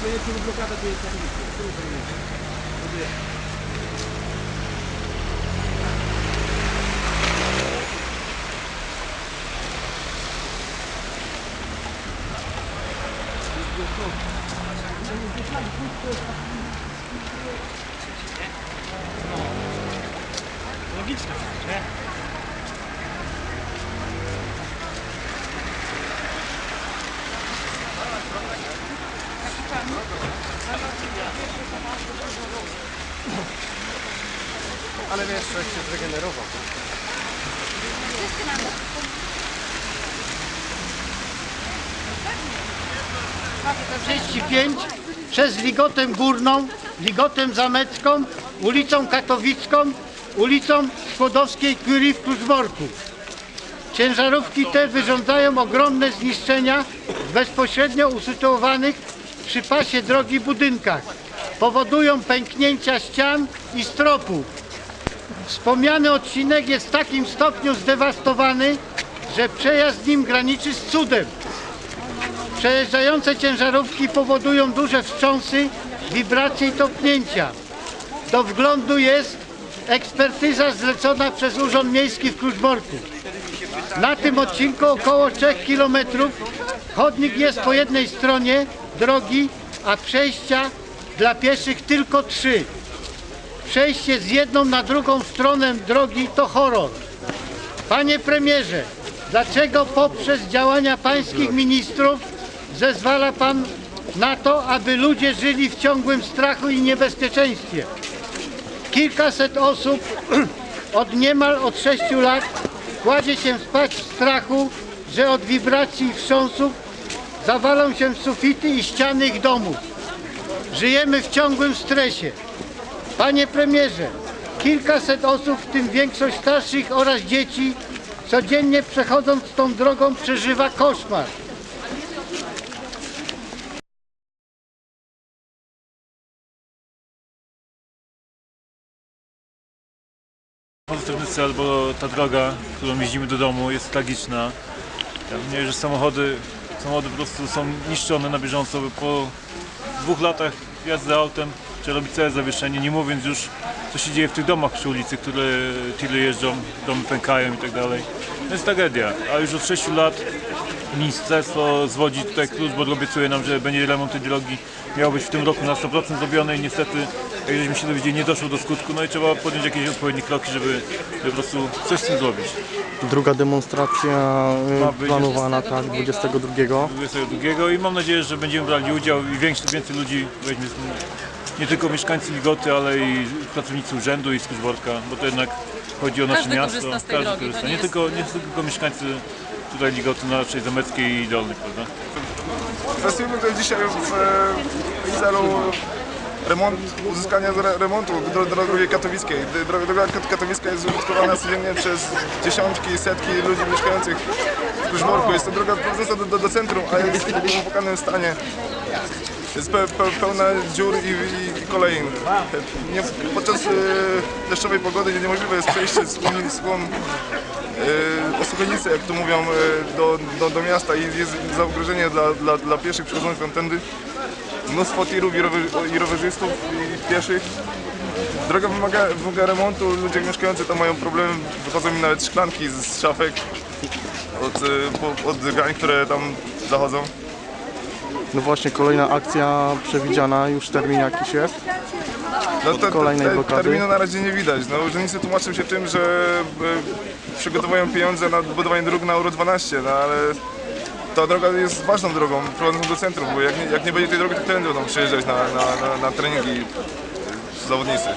появится блокада перед комиссией. Логично, да? Ale wiesz, człowiek się zregenerował. 35 przez Ligotę Górną, Ligotę Zamecką, ulicą Katowicką, ulicą Skłodowskiej Curie w Kluczborku. Ciężarówki te wyrządzają ogromne zniszczenia w bezpośrednio usytuowanych przy pasie drogi budynkach. Powodują pęknięcia ścian i stropów. Wspomniany odcinek jest w takim stopniu zdewastowany, że przejazd nim graniczy z cudem. Przejeżdżające ciężarówki powodują duże wstrząsy, wibracje i topnięcia. Do wglądu jest ekspertyza zlecona przez Urząd Miejski w Kluczborku. Na tym odcinku około 3 km chodnik jest po jednej stronie drogi, a przejścia dla pieszych tylko trzy. Przejście z jedną na drugą stronę drogi to horror. Panie premierze, dlaczego poprzez działania pańskich ministrów zezwala pan na to, aby ludzie żyli w ciągłym strachu i niebezpieczeństwie? Kilkaset osób od niemal od 6 lat kładzie się spać w strachu, że od wibracji i wstrząsów zawalą się sufity i ściany ich domów. Żyjemy w ciągłym stresie. Panie premierze, kilkaset osób, w tym większość starszych oraz dzieci, codziennie przechodząc tą drogą przeżywa koszmar. Pozytywny cel, bo ta droga, którą jeździmy do domu jest tragiczna. Ja wiem, że samochody, samochody po prostu są niszczone na bieżąco. Po dwóch latach jazdy autem trzeba robić całe zawieszenie, nie mówiąc już co się dzieje w tych domach przy ulicy, które tiry jeżdżą, domy pękają i tak dalej. To jest tragedia, a już od 6 lat ministerstwo zwodzi tutaj klucz, bo obiecuje nam, że będzie remont tej drogi. Miał być w tym roku na 100% zrobiony i niestety, jak żeśmy się dowiedzieli, nie doszło do skutku. No i trzeba podjąć jakieś odpowiednie kroki, żeby, żeby po prostu coś z tym zrobić. Druga demonstracja y, Ma być planowana, tak, 22. 22 i mam nadzieję, że będziemy brali udział i więcej, więcej ludzi weźmie z tym. Nie tylko mieszkańcy Ligoty, ale i pracownicy urzędu i Skurzborka, bo to jednak chodzi o nasze Każdy miasto. korzysta z tej Każdy drogi, to korzysta. nie jest- tylko, nie tylko mieszkańcy tutaj Ligoty, no raczej Zameckiej i Dolnej, prawda? Pracujemy tutaj dzisiaj w e, celu remont, uzyskania re- remontu dro- drogi katowickiej. Droga, droga kat- katowicka jest użytkowana codziennie przez dziesiątki, setki ludzi mieszkających w Kurzborku. Jest to droga prowadząca do, do, do centrum, a jest w opłakanym stanie. Jest pe, pe, pełna dziur i, i, i. Nie, podczas e, deszczowej pogody niemożliwe jest przejście z skłon e, Osuchenicy, jak to mówią, e, do, do, do miasta i jest zagrożenie dla, dla, dla pieszych przechodzących tamtędy. Mnóstwo tirów i, rower, i rowerzystów i pieszych. Droga wymaga, wymaga remontu, ludzie mieszkający tam mają problemy, wychodzą mi nawet szklanki z szafek od, po- od gań, które tam zachodzą. No właśnie, kolejna akcja przewidziana, już termin jakiś jest. No Od kolejnej blokady? Terminu na razie nie widać. No, urzędnicy tłumaczą się tym, że e, przygotowują pieniądze na budowanie dróg na Euro 12, no ale ta droga jest ważną drogą prowadzącą do centrum, bo jak nie, jak nie będzie tej drogi, to tędy będą przyjeżdżać na, na, na, na treningi zawodnicy.